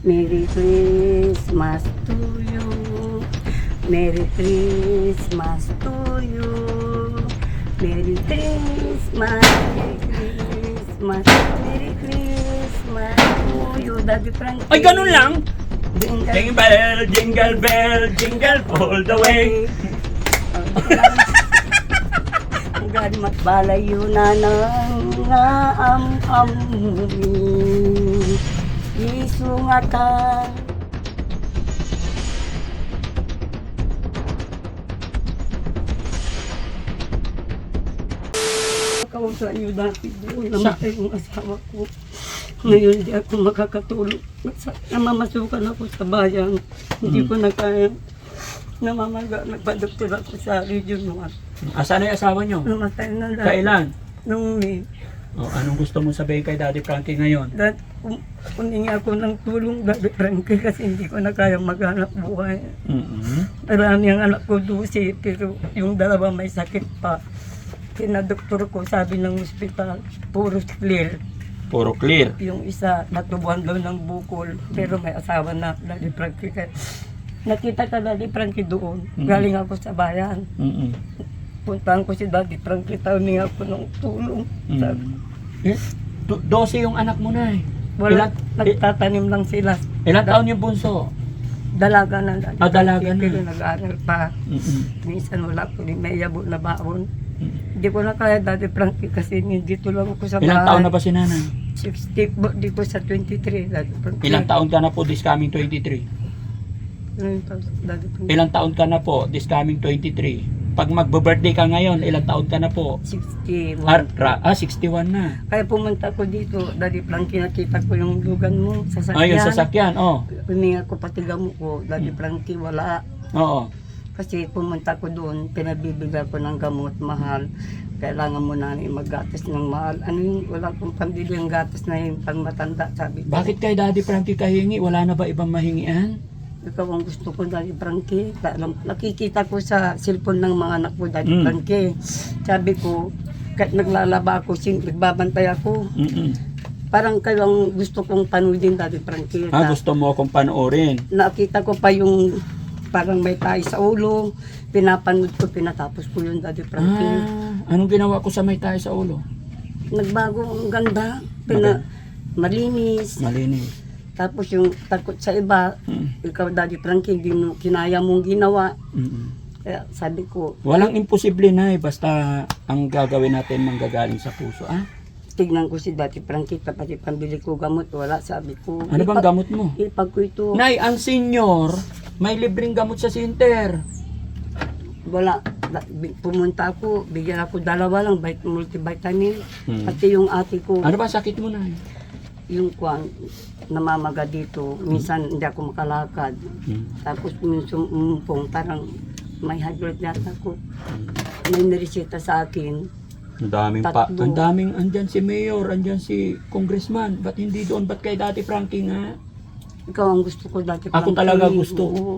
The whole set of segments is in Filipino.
Merry Christmas to you. Merry Christmas to you. Merry Christmas, Merry Christmas, Merry Christmas to you. Daddy Frankie. Ay, ganun lang? Jingle Jingle bell, jingle bell, jingle all the way. Ang gani matbalayo na nang naam-ami Isungata Kausa niyo dati doon, namatay yung asawa ko. Ngayon di ako makakatulog. Namamasukan ako sa bayan. Hindi ko na kaya. Namamaga, nagpa-doktor ako sa Region 1. Asan na yung asawa nyo? Namatay na dahil. Kailan? Nung May. O, anong gusto mo sabihin kay Daddy Frankie ngayon? Dahil um, kuningi ako ng tulong Daddy Frankie kasi hindi ko na kaya maghanap buhay. mm Marami ang anak ko 12 pero yung dalawa may sakit pa. Kinadoktor ko sabi ng ospital, puro clear. Puro clear. Yung isa natubuhan daw ng bukol pero may asawa na Daddy Frankie. Nakita ka Daddy Frankie doon. Mhm. Galing ako sa bayan. Mm-mm. Puntahan ko si Daddy Frankie, tawag ako ng tulong. Sabi, Mm. Eh, do- 12 yung anak mo na eh. Wala, Ilan, nagtatanim lang sila. ilan taon yung bunso? Dalaga na Daddy Ah, dalaga na. Pero nag-aaral pa. Mm-mm. Minsan wala ko din may yabo na baon. Mm. Hindi ko na kaya Daddy Frankie kasi dito lang ako sa Ilang taon na ba si nanay? 60, ba- di ko sa 23, Daddy Frankie. Ilang taon ka na po this coming 23? Ilang taon, Daddy Frankie? Ilang taon ka na po this coming 23? Pag magbe-birthday ka ngayon, ilang taon ka na po? 61. Ah, ra- ah 61 na. Kaya pumunta ko dito, Daddy Frankie, nakita ko yung lugan mo sa sakyan. Ayun, sasakyan, oh. Huminga ko pati gamo ko, Daddy Frankie, wala. Oo. Kasi pumunta ko doon, pinabibigyan ko ng gamot mahal. Kailangan mo na maggatas ng mahal. Ano yung wala kong pambili ang gatas na yung pang matanda, sabi ko. Bakit kay Daddy Frankie kahingi? Wala na ba ibang mahingian? Ikaw ang gusto ko, Daddy Frankie. Nakikita ko sa cellphone ng mga anak ko, Daddy Mm. Frankie. Sabi ko, kahit naglalaba ako, nagbabantay ako. Mm-mm. Parang kayo ang gusto kong panoodin, Daddy Frankie. Ah, Na- gusto mo akong panoorin. nakita ko pa yung parang may tayo sa ulo. Pinapanood ko, pinatapos ko yun, Daddy Frankie. Ah, anong ginawa ko sa may tayo sa ulo? Nagbago ang ganda. Pina, malinis. Malinis. Tapos yung takot sa iba, Mm. ikaw Daddy Frankie, hindi mo kinaya mong ginawa. Mm-mm. Kaya sabi ko, Walang imposible na eh, basta ang gagawin natin manggagaling sa puso. Ah, tignan ko si Daddy Frankie, pati pambili ko gamot, wala. Sabi ko, ano bang gamot mo? Ipag ko ito, Nay, ang senior, may libreng gamot sa center. wala. Da- bi- Pumunta ako, bigyan ako dalawa lang, vit- multivitamin. Hmm. Pati yung ate ko, Ano ba sakit mo na? Yung kwan, namamaga dito. Minsan hindi ako makalakad. Hmm. Tapos minsan umumpong, parang may high blood yata ko. May niresita sa akin. Ang daming pa, Tatlo. ang daming andyan si mayor, andyan si congressman. Ba't hindi doon? Ba't kay Dati Frankie nga? Ikaw ang gusto ko dati. Ako Frankie. talaga gusto. Oo.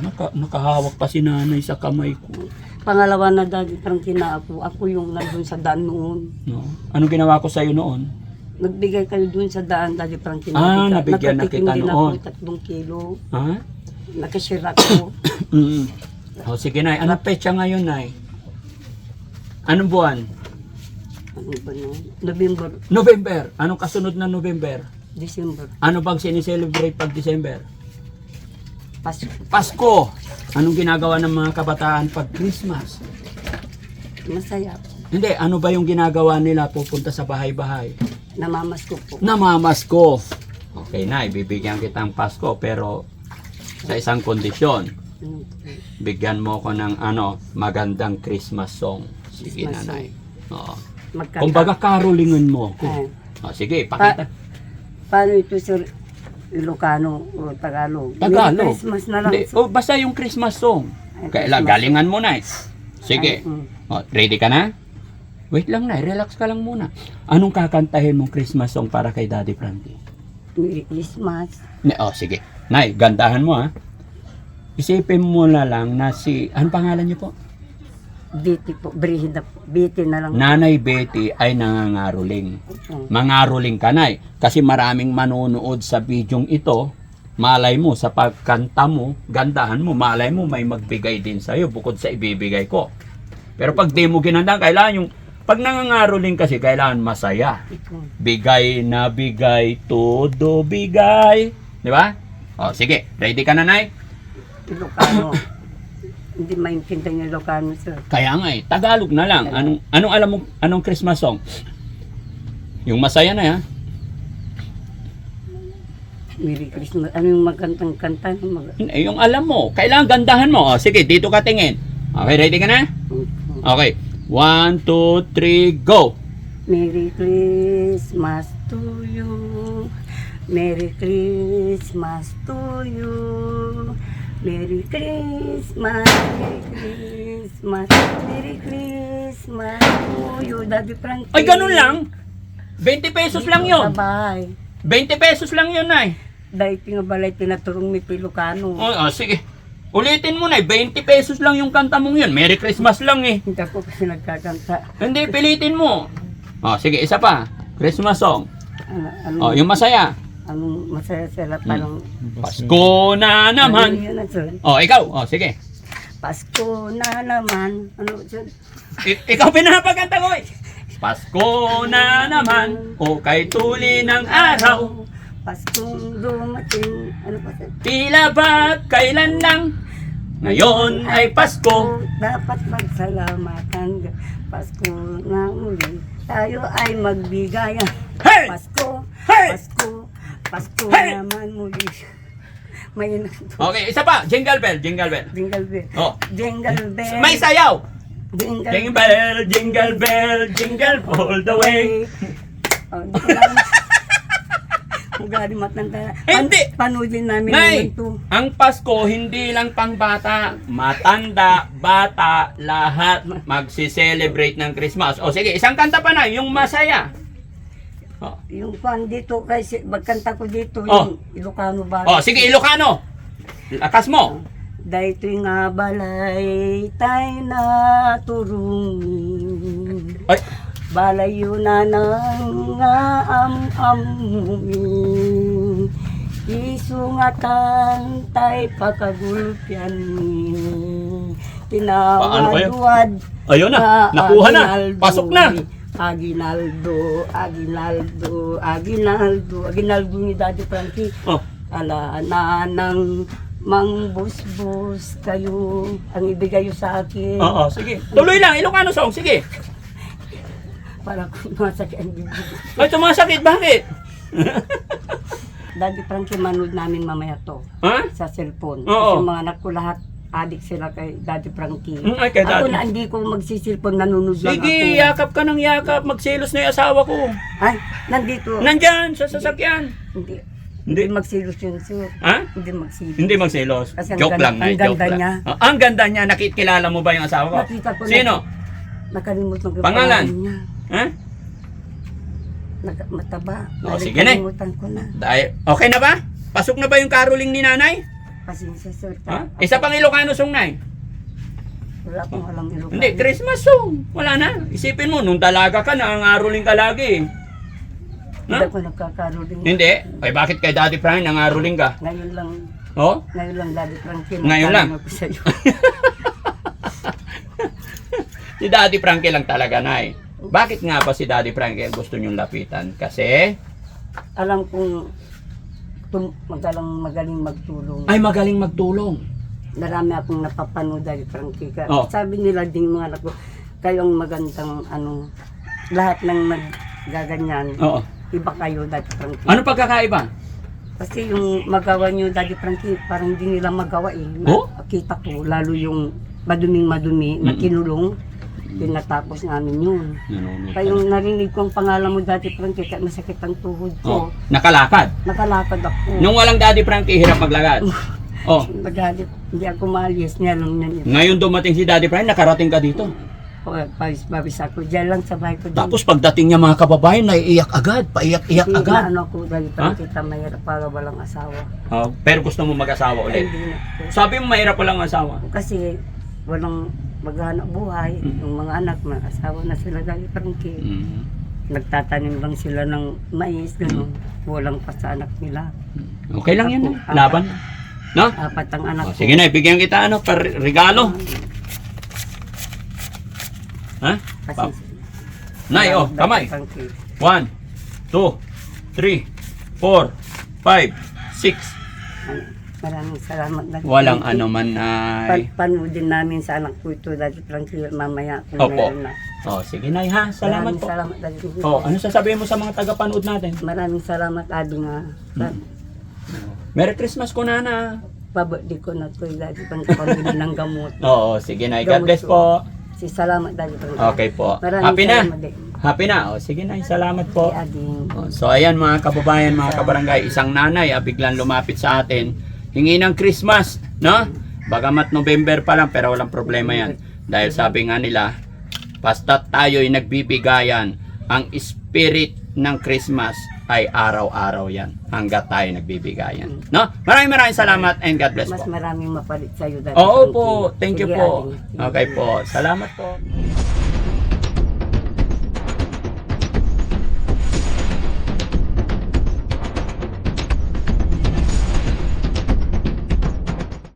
Naka, nakahawak pa si nanay sa kamay ko. Pangalawa na dati Frankie na ako. Ako yung nandun sa daan noon. No? Anong ginawa ko sa'yo noon? Nagbigay kayo dun sa daan dati Frankie. Ah, nabigyan na kita din noon. ako tatlong kilo. Ha? Nakashare ako. Mm. O sige, Nay. Anong petsa ngayon, Nay? Anong buwan? ano ba no? November, November. Anong kasunod na November? December, Ano bang sinicelebrate pag December? Pasko. Pasko. Anong ginagawa ng mga kabataan pag Christmas? Masaya. Hindi, ano ba yung ginagawa nila pupunta sa bahay-bahay? Namamasko po. Namamasko. Okay na, ibibigyan kitang Pasko pero sa isang kondisyon. Bigyan mo ko ng ano, magandang Christmas song. Sige, Christmas nanay. Oo. Magkanta. Kumbaga karolingan mo. Eh, O, sige, pakita. paano ito sir? Ilocano o Tagalog? Tagalog. Merry Christmas na lang. Hindi, o, basta yung Christmas song. Ay, Kailan, Christmas. galingan mo na eh. Sige. Ay, mm. O, ready ka na? Wait lang na, relax ka lang muna. Anong kakantahin mong Christmas song para kay Daddy Frankie? Merry Christmas. Ne, oh, sige. Nay, gandahan mo ha. Isipin mo na lang na si, anong pangalan niyo po? Biti po, Brihida po. Biti na lang. Nanay Betty ay nangangaroling. po. Mangaroling ka nay. Kasi maraming manonood sa bidyong ito. Malay mo, sa pagkanta mo, gandahan mo, malay mo may magbigay din sa'yo bukod sa ibibigay ko. Pero pag di mo ginanda, kailangan yung, pag nangangaroling kasi, kailangan masaya. Bigay na bigay, todo bigay. Di ba? O, sige. Ready ka na, Nay? Ilocano. Hindi maintindihan yung Ilocano, sir. Kaya nga eh, Tagalog na lang. Anong, anong alam mo, anong Christmas song? Yung masaya na yan. Merry Christmas. Ano yung magandang kanta? Mag- Eh, yung alam mo, kailangan gandahan mo. O, sige, dito ka tingin. Okay, ready ka na? Okay. One, two, three, go! Merry Christmas to you. Merry Christmas to you. Merry Christmas, Merry Christmas, Merry Christmas to you. Daddy Frankie. Ay, ganun lang. 20 pesos lang yun. Sabay. 20 pesos lang yun, Nay. Dahil pingabalay tinaturong mi Pilocano. O, o, sige. Ulitin mo, Nay. 20 pesos lang yung kanta mong yun. Merry Christmas lang eh. Hindi ako kasi nagkakanta. Hindi, pilitin mo. O, sige, isa pa. Christmas song. Ano, ano, O, yung masaya. anong masaya sila parang... Pasko na Ano naman. yun na, sir? O, ikaw. O, sige. Pasko na naman. Ano, sir? I- ikaw pinapaganda ko eh. Pasko na naman. O kay tuli ng araw. Paskong dumating. Ano pa, sir? Tila ba kailan lang? Ngayon ay Pasko. Dapat magsalamatan. Pasko na muli. Tayo ay magbigayan. Hey! Pasko, Hey! Pasko, Pasko Hey! naman muli. May Okay, isa pa. Jingle bell, jingle bell. jingle bell. Oh. Jingle bell. May sayaw. Jingle Jingle bell, jingle bell, jingle all the way. Oh. Ugali matanda. Hindi. Panoodin namin Nay, to. ang Pasko hindi lang pang bata. Matanda, bata, lahat magsi-celebrate ng Christmas. O sige, isang kanta pa na, yung masaya. O, Yung fan dito, kasi magkanta ko dito, Oh. yung Ilocano ba? o sige, Ilocano. Lakas mo. Dahito nga balay, tay na turungin. Ay, Balayo na nang nga am-amumin. Isungatan tay pagkagulpyan ni. Paano kayo? Tinawad ayun na. Nakuha na. Pasok na. Aguinaldo, Aguinaldo, Aguinaldo, Aguinaldo ni Daddy Frankie. Oh, Ala na nang mangbusbus kayo ang ibigay sa akin oo, sige. Tuloy lang, Ilocano song, sige. Para kung masakit ang bibig. Ay, sumasakit, bakit? Daddy Frankie, manood namin mamaya to Ha? sa cellphone. Oo. Kasi mga anak ko lahat, adik sila kay Daddy Frankie. Mm, ay, kay Ako Daddy. na hindi ko magsisilpon, nanonood lang Sige, ako. yakap ka ng yakap. Magselos na yung asawa ko. Ay, nandito. Nandyan, sa sasakyan. hindi, Hindi. hindi magsilos yun, sir. Ha? Hindi magsilos. Hindi magselos. Kasi ang joke ganda- lang, Nay. ang Joke ganda lang. niya. Ah, ang ganda niya. Nakikilala mo ba yung asawa ko? Nakita ko Sino? Nakalimutan ko Pangalan? niya. Ha? Naka, mataba. Oh, sige na. Nakalimutan ko na. Dahil, okay na ba? Pasok na ba yung caroling ni nanay? Pasensya, sir. Ha? Isa pang Ilocano song, Nay. Wala akong alam Ilocano. Hindi, Christmas song. Wala na. Isipin mo, nung dalaga ka, nangaroling ka lagi. Hindi Ha? ako nagkakaroling. Hindi. Ay, bakit kay Daddy Frank nangaroling ka? Ngayon lang, Oh? ngayon lang, Daddy Frankie. Ngayon lang? nagtanong Ako sa'yo. Si Daddy Frankie lang talaga, Nay. Bakit nga ba si Daddy Frankie ang gusto niyong lapitan? Kasi, alam kong tum- magalang magaling magtulong. ay magaling magtulong. Marami akong napapanood Daddy Frankie. Ka. Oh. Sabi nila din mga anak ko, kayong magandang ano, lahat ng naggaganyan, Oo. iba kayo Daddy Frankie. Ano pagkakaiba? Kasi yung magawa nyo Daddy Frankie, parang hindi nila magawa eh. Oh? Nakita ko, lalo yung maduming madumi na Mm-mm. Kinulong, tinatapos namin yun. Nanonood Kaya yung narinig ko ang pangalan mo Daddy Frankie, kaya masakit ang tuhod Oh, ko. nakalakad. Nakalakad ako. Nung walang Daddy Frankie, hirap maglakad. Oh, Nagalit, hindi ako maalis niya lang niya. ngayon dumating si Daddy Frankie, nakarating ka dito. O, pawis pawis ako. Diyan lang sa bahay ko. din. Tapos pagdating niya mga kababayan, naiiyak agad, paiyak-iyak Hindi agad. na ano ako dahil parang kita mahirap para walang asawa. Oh, pero gusto mo mag-asawa Ay, ulit. hindi na po. Sabi mo mahirap walang asawa. Kasi walang maghanap buhay. Mm. Yung mga anak, mga asawa na sila dahil prangki. Mm. Nagtatanim lang sila ng mais, gano'n. Walang pa sa anak nila. Okay lang yan. Ako. Laban. No? Apat ang anak Oh, sige na, bigyan kita ano, par regalo. Ha? Kasi, Pa- Nay, oh, kamay. One, two, three, four, five, six. Ano, Maraming salamat na. Walang ano man Pan ay. panoodin namin sa anak ko ito dahil prangki mamaya kung Opo. meron na. Oh, sige na, ha. Salamat Maraming po. salamat dahil Oh, ano sasabihin mo sa mga tagapanood natin? Maraming salamat adi nga. Hmm. Merry Christmas ko na na. Pabati ko na to dahil pang pambili ng gamot. Oo, sige na. God bless po. Si salamat dahil prangki. Okay po. Maraming Happy na. salamat din. Happy na. Oh, sige na. Salamat po. Si. Oh, So ayan mga kababayan, mga kabarangay, isang nanay ah, biglang lumapit sa atin. Hingi ng Christmas, no? Bagamat November pa lang pero walang problema yan. Dahil sabi nga nila, basta tayo'y nagbibigayan, ang spirit ng Christmas ay araw-araw yan. Hanggat tayo nagbibigayan. No? Maraming maraming salamat and God bless Mas po. maraming mapalit sa'yo Oo po, thank you po. Okay po, salamat po.